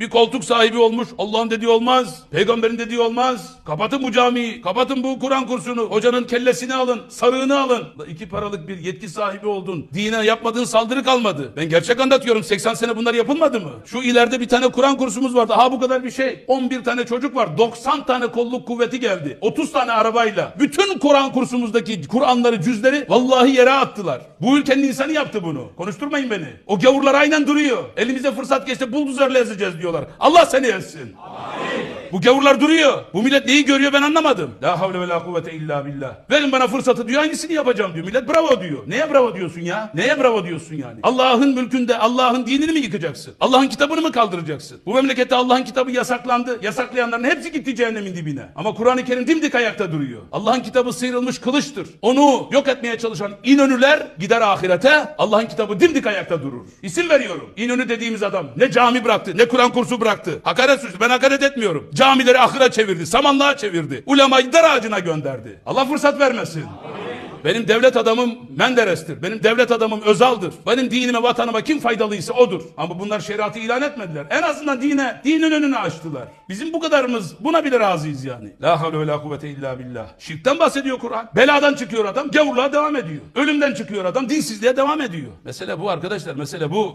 Bir koltuk sahibi olmuş. Allah'ın dediği olmaz. Peygamberin dediği olmaz. Kapatın bu camiyi. Kapatın bu Kur'an kursunu. Hocanın kellesini alın. Sarığını alın. İki paralık bir yetki sahibi oldun. Dine yapmadığın saldırı kalmadı. Ben gerçek anlatıyorum. 80 sene bunlar yapılmadı mı? Şu ileride bir tane Kur'an kursumuz vardı. Ha bu kadar bir şey. 11 tane çocuk var. 90 tane kolluk kuvveti geldi. 30 tane arabayla. Bütün Kur'an kursumuzdaki Kur'anları, cüzleri vallahi yere attılar. Bu ülkenin insanı yaptı bunu. Konuşturmayın beni. O gavurlar aynen duruyor. Elimize fırsat geçti bulduzerle ezeceğiz diyorlar. Allah seni ezsin. Bu gavurlar duruyor. Bu millet neyi görüyor ben anlamadım. La havle ve la kuvvete illa billah. Verin bana fırsatı diyor hangisini yapacağım diyor. Millet bravo diyor. Neye bravo diyorsun ya? Neye bravo diyorsun yani? Allah'ın mülkünde Allah'ın dinini mi yıkacaksın? Allah'ın kitabını mı kaldıracaksın? Bu memlekette Allah'ın kitabı yasaklandı. Yasaklayanların hepsi gitti cehennemin dibine. Ama Kur'an-ı Kerim dimdik ayakta duruyor. Allah'ın kitabı sıyrılmış kılıçtır. Onu yok etmeye çalışan İnönüler gider ahirete. Allah'ın kitabı dimdik ayakta durur. İsim veriyorum. İnönü dediğimiz adam ne cami bıraktı ne Kur'an kursu bıraktı. Hakaret suçlu. Ben hakaret etmiyorum. Camileri ahıra çevirdi. Samanlığa çevirdi. Ulemayı dar ağacına gönderdi. Allah fırsat vermesin. Benim devlet adamım Menderes'tir. Benim devlet adamım Özal'dır. Benim dinime, vatanıma kim faydalıysa odur. Ama bunlar şeriatı ilan etmediler. En azından dine, dinin önünü açtılar. Bizim bu kadarımız buna bile razıyız yani. La havle ve la kuvvete illa billah. Şirkten bahsediyor Kur'an. Beladan çıkıyor adam, gavurluğa devam ediyor. Ölümden çıkıyor adam, dinsizliğe devam ediyor. Mesele bu arkadaşlar, mesele bu.